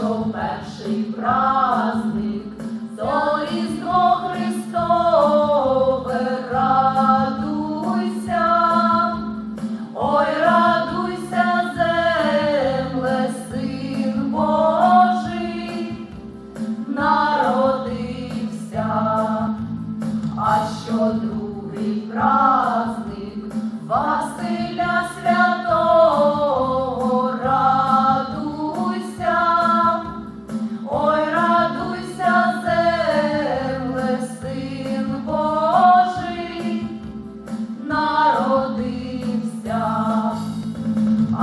що перший праздник, то Христове, радуйся, ой, радуйся, земле, син Божий, народився, а що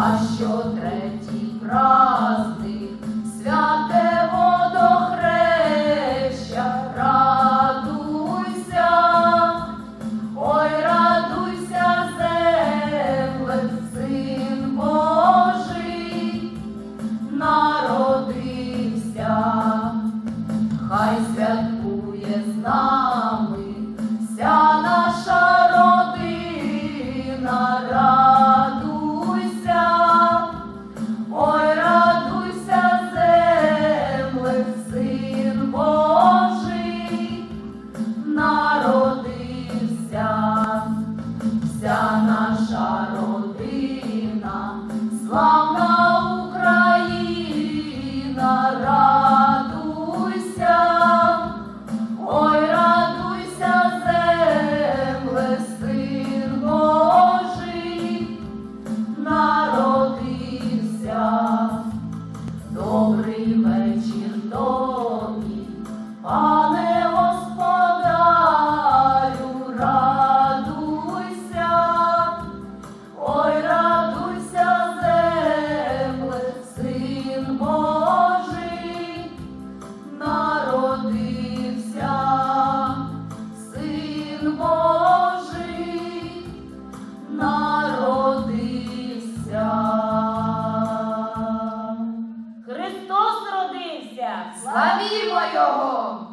а що третій праздник, святе водохреща, радуйся, ой, радуйся, земле, син Божий, народився, хай Славімо його!